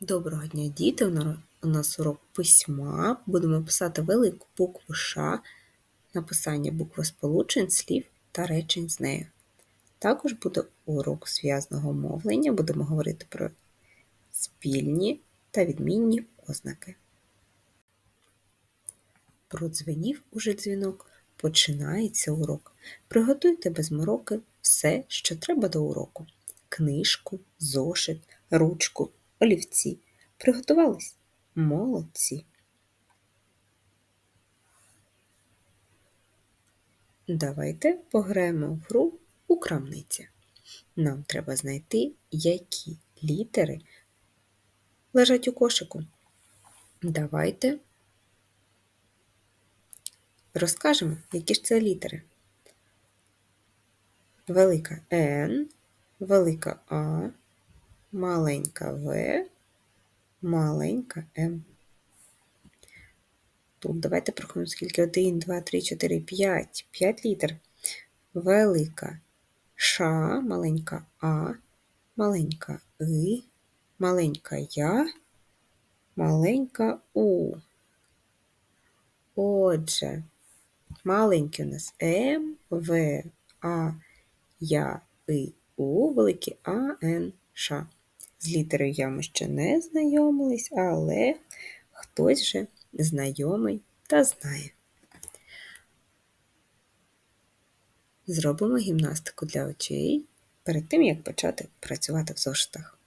Доброго дня, діти! У нас урок письма. Будемо писати велику букву Ш, написання буквосполучень, слів та речень з нею. Також буде урок зв'язного мовлення, будемо говорити про спільні та відмінні ознаки. Продзвенів уже дзвінок, починається урок. Приготуйте без мороки все, що треба до уроку: книжку, зошит, ручку олівці. Приготувались? Молодці. Давайте пограємо в гру у крамниці. Нам треба знайти, які літери лежать у кошику. Давайте розкажемо, які ж це літери. Велика Н, велика А, маленька В, маленька М. Тут давайте порахуємо, скільки 1, 2, 3, 4, 5. 5 літер. Велика Ш, маленька А, маленька И, маленька Я, маленька У. Отже, маленькі у нас М, В, А, Я, И, У, великі А, Н, Ш. З літерою я ми ще не знайомились, але хтось вже знайомий та знає. Зробимо гімнастику для очей перед тим, як почати працювати в зошитах.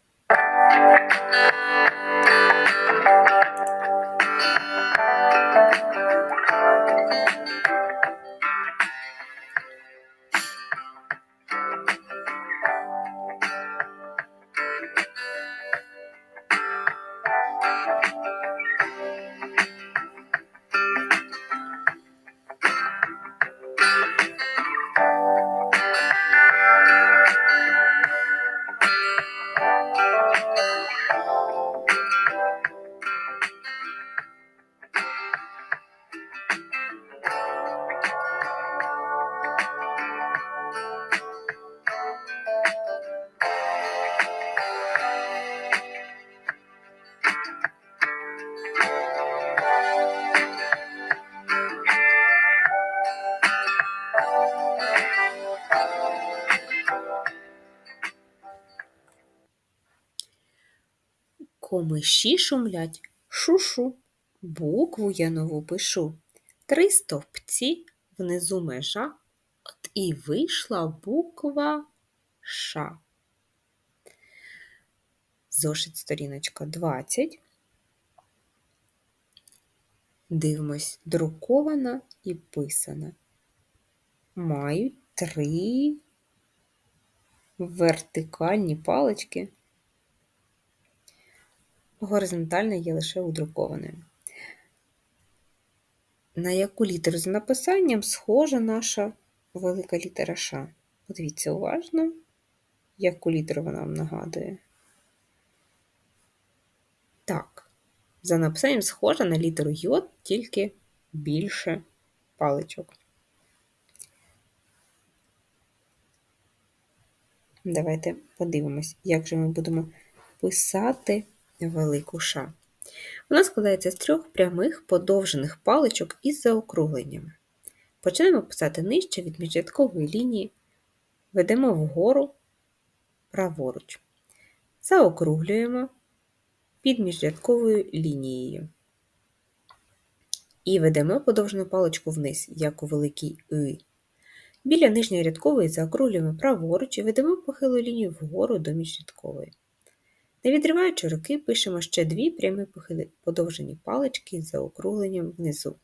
Комиші шумлять шу-шу, букву я нову пишу. Три стовпці внизу межа, от і вийшла буква Ш. Зошит сторіночка 20. Дивимось, друкована і писана. Мають три вертикальні палички горизонтальна є лише удрукованою. На яку літеру з написанням схожа наша велика літера Ш? Подивіться уважно, яку літеру вона вам нагадує. Так, за написанням схожа на літеру Й, тільки більше паличок. Давайте подивимось, як же ми будемо писати велику ша. Вона складається з трьох прямих подовжених паличок із заокругленнями. Почнемо писати нижче від міжрядкової лінії, ведемо вгору праворуч. Заокруглюємо під міжрядковою лінією. І ведемо подовжену паличку вниз, як у великій И. Біля нижньої рядкової заокруглюємо праворуч і ведемо похилу лінію вгору до міжрядкової. Не відриваючи руки, пишемо ще дві прямі подовжені палички з заокругленням внизу.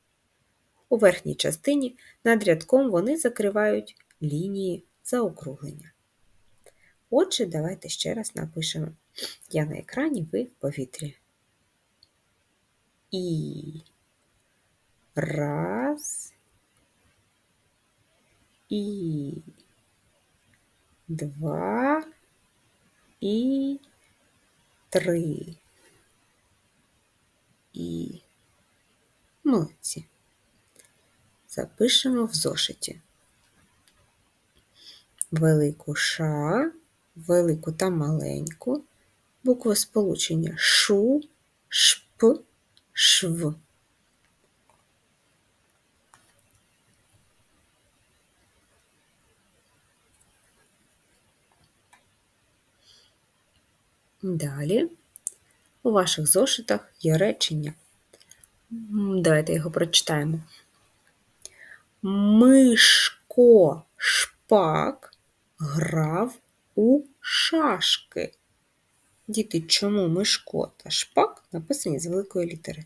У верхній частині над рядком вони закривають лінії заокруглення. Отже, давайте ще раз напишемо. Я на екрані, ви в повітрі. І раз. І два. І три. І молодці. Запишемо в зошиті. Велику ша, велику та маленьку, букви сполучення шу, шп, шв. Далі у ваших зошитах є речення. Давайте його прочитаємо. Мишко шпак грав у шашки. Діти, чому Мишко та шпак написані з великої літери?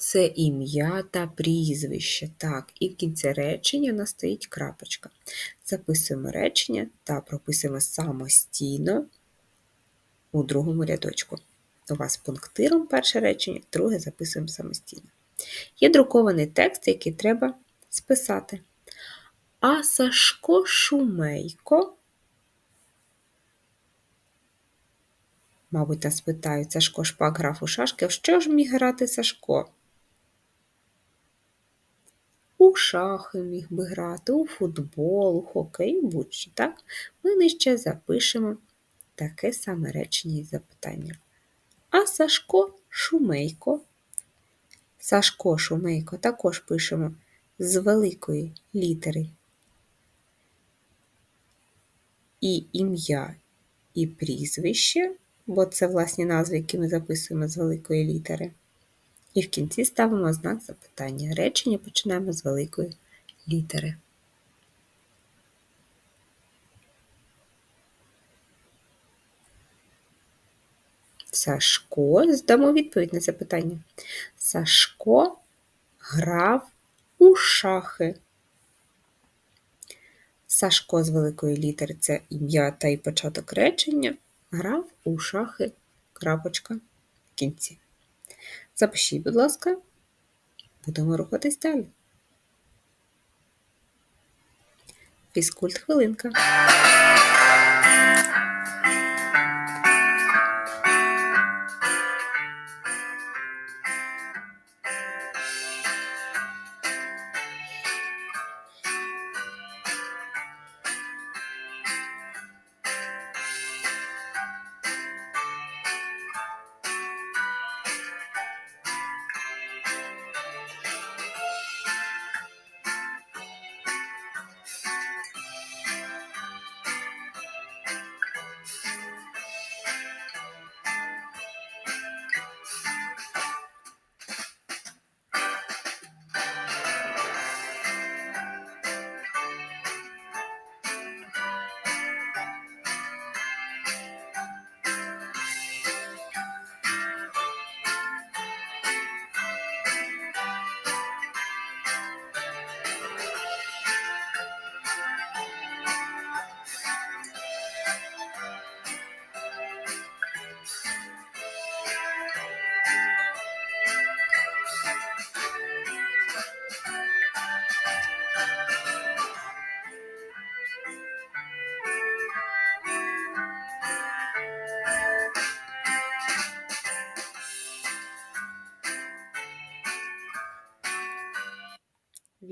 Це ім'я та прізвище. Так, і в кінці речення настоїть крапочка. Записуємо речення та прописуємо самостійно у другому рядочку. У вас пунктиром перше речення, друге записуємо самостійно. Є друкований текст, який треба списати. А Сашко Шумейко, мабуть, нас питають, Сашко Шпак грав у шашки, а що ж міг грати Сашко? У шахи міг би грати, у футбол, у хокей, будь-що, так? Ми нижче запишемо таке саме речення і запитання. А Сашко Шумейко. Сашко Шумейко також пишемо з великої літери. І ім'я, і прізвище, бо це власні назви, які ми записуємо з великої літери. І в кінці ставимо знак запитання. Речення починаємо з великої літери. Сашко, здамо відповідь на запитання. Сашко грав у шахи. Сашко з великої літери це ім'я та й початок речення. Грав у шахи. Крапочка в кінці. Запишіть, будь ласка, будемо рухатись далі. Фізкульт хвилинка.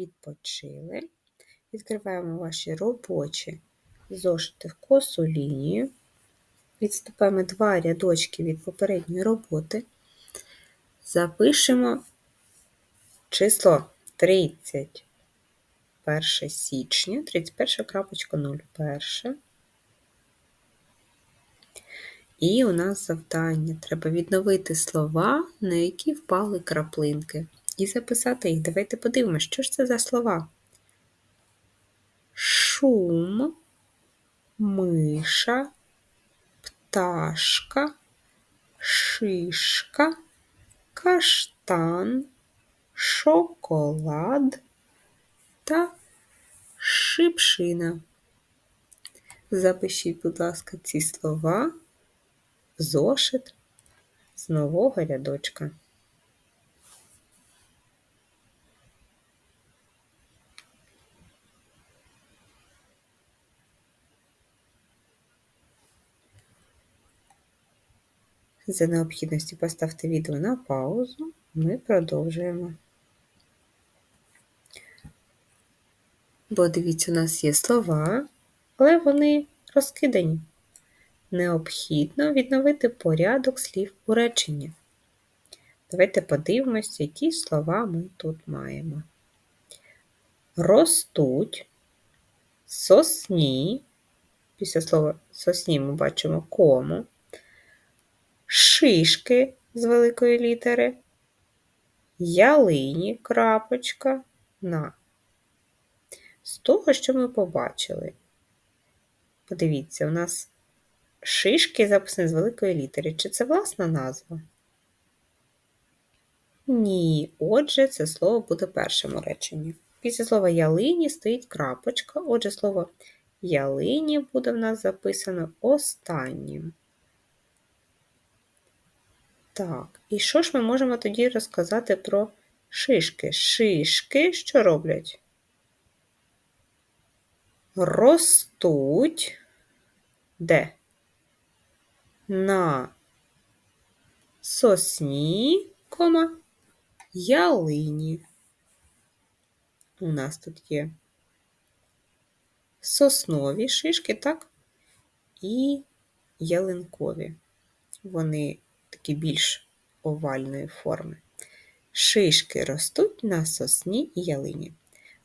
Відпочили. Відкриваємо ваші робочі зошити в косу лінію. Відступаємо два рядочки від попередньої роботи. Запишемо число 31 січня, 31.01. І у нас завдання. Треба відновити слова, на які впали краплинки і записати їх. Давайте подивимося, що ж це за слова. Шум, миша, пташка, шишка, каштан, шоколад та шипшина. Запишіть, будь ласка, ці слова зошит з нового рядочка. За необхідності поставте відео на паузу, ми продовжуємо. Бо дивіться, у нас є слова, але вони розкидані. необхідно відновити порядок слів у реченні. Давайте подивимось, які слова ми тут маємо. Ростуть, сосні. Після слова сосні ми бачимо кому, шишки з великої літери, ялині крапочка на. З того, що ми побачили. Подивіться, у нас шишки записані з великої літери. Чи це власна назва? Ні. Отже, це слово буде в першому реченні. Після слова ялині стоїть крапочка. Отже, слово ялині буде в нас записано останнім. Так, і що ж ми можемо тоді розказати про шишки? Шишки що роблять? Ростуть де? На сосні, кома, ялині. У нас тут є соснові шишки, так? І ялинкові. Вони такі більш овальної форми. Шишки ростуть на сосні і ялині.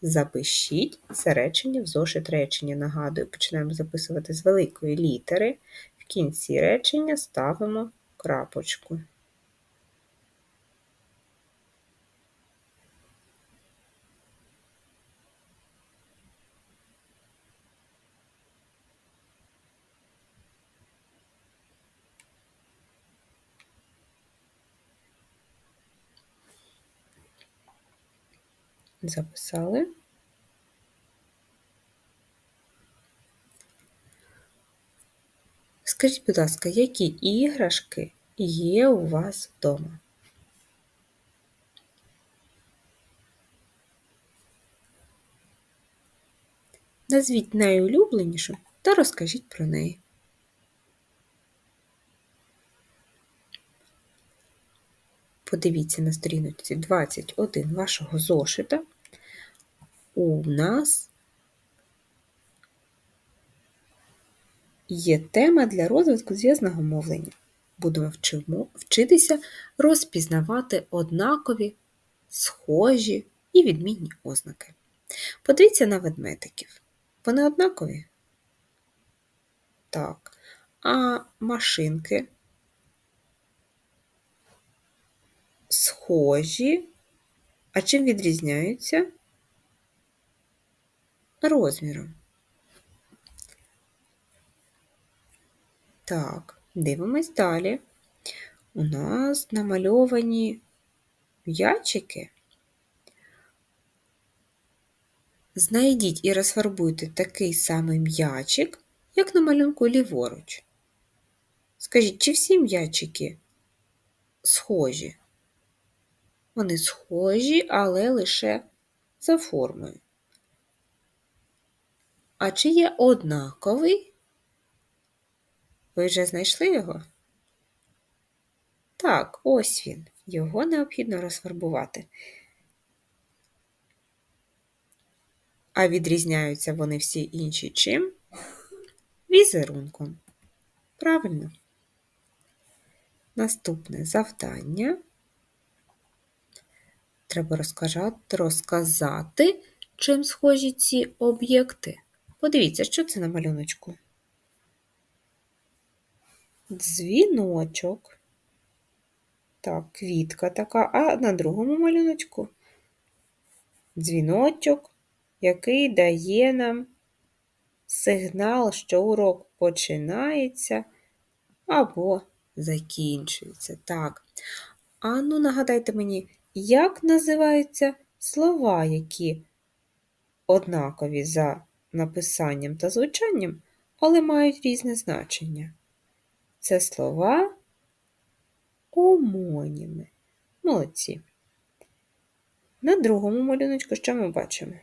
Запишіть це речення в зошит речення. Нагадую, починаємо записувати з великої літери. В кінці речення ставимо крапочку. Записали. Скажіть, будь ласка, які іграшки є у вас вдома? Назвіть найулюбленішу та розкажіть про неї. Подивіться на сторіночці 21 вашого зошита. У нас є тема для розвитку зв'язного мовлення. Будемо вчитися розпізнавати однакові, схожі і відмінні ознаки. Подивіться на ведмедиків. Вони однакові? Так. А машинки схожі. А чим відрізняються? Розміром. Так, дивимось далі. У нас намальовані м'ячики. Знайдіть і розфарбуйте такий самий м'ячик, як на малюнку ліворуч. Скажіть, чи всі м'ячики схожі? Вони схожі, але лише за формою. А чи є однаковий? Ви вже знайшли його? Так, ось він. Його необхідно розфарбувати. А відрізняються вони всі інші чим? Візерунком. Правильно. Наступне завдання. Треба розказати, чим схожі ці об'єкти. Подивіться, що це на малюночку. Дзвіночок. Так, квітка така, а на другому малюночку дзвіночок, який дає нам сигнал, що урок починається або закінчується. Так. А ну, нагадайте мені, як називаються слова, які однакові за написанням та звучанням, але мають різне значення? Це слова омоніми. Молодці. На другому малюночку що ми бачимо?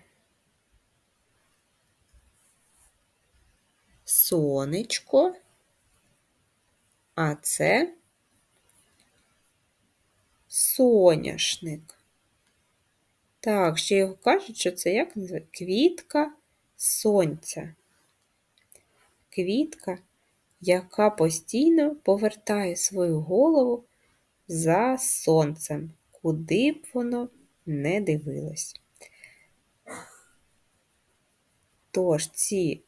Сонечко, а це соняшник. Так, ще його кажуть, що це як? Квітка сонця. Квітка яка постійно повертає свою голову за сонцем, куди б воно не дивилось. Тож ці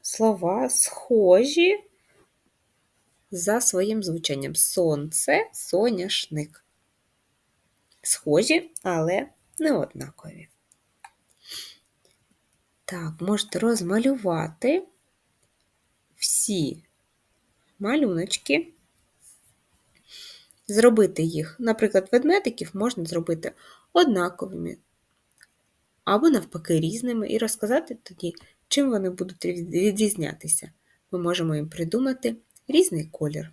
слова схожі за своїм звучанням сонце, соняшник. Схожі, але не однакові. Так, можете розмалювати всі малюночки, зробити їх, наприклад, ведмедиків можна зробити однаковими або, навпаки, різними, і розказати тоді, чим вони будуть відрізнятися. Ми можемо їм придумати різний колір.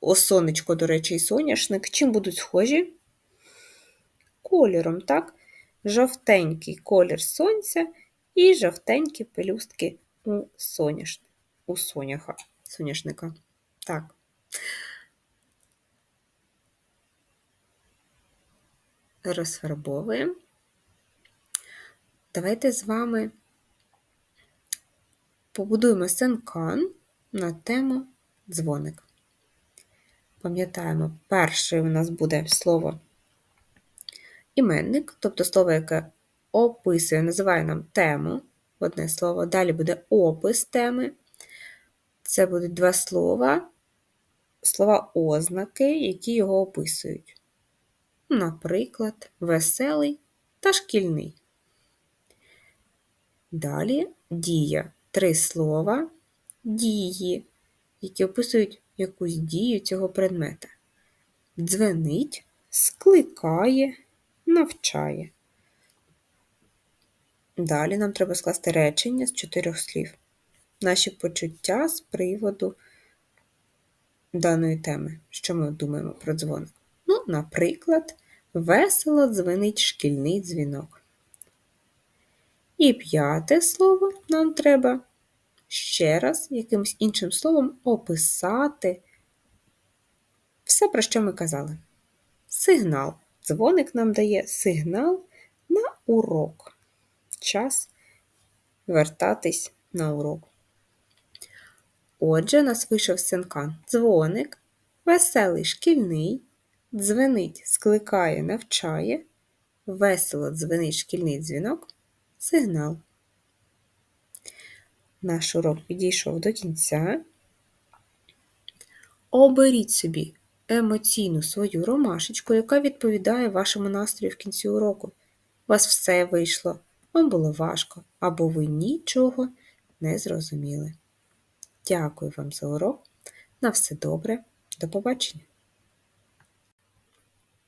О сонечко, до речі, і соняшник. Чим будуть схожі? Кольором, так? Жовтенький колір сонця і жовтенькі пелюстки у соняш... у соняха, соняшника. Так. Розфарбовуємо. Давайте з вами побудуємо сенкан на тему дзвоник. Пам'ятаємо, перше у нас буде слово іменник, тобто слово, яке описує, називає нам тему, одне слово, далі буде опис теми. Це будуть два слова, слова ознаки, які його описують. Наприклад, веселий та шкільний. Далі дія три слова дії, які описують якусь дію цього предмета. Дзвенить, скликає, навчає. Далі нам треба скласти речення з чотирьох слів. Наші почуття з приводу даної теми, що ми думаємо про дзвоник. Ну, наприклад, весело дзвенить шкільний дзвінок. І п'яте слово нам треба ще раз якимось іншим словом описати все, про що ми казали. Сигнал. Дзвоник нам дає сигнал на урок. Час вертатись на урок. Отже, у нас вийшов синкан. Дзвоник, веселий шкільний, дзвенить, скликає, навчає, весело дзвенить шкільний дзвінок, сигнал. Наш урок підійшов до кінця. Оберіть собі емоційну свою ромашечку, яка відповідає вашому настрою в кінці уроку. У вас все вийшло, вам було важко, або ви нічого не зрозуміли. Дякую вам за урок. На все добре, до побачення!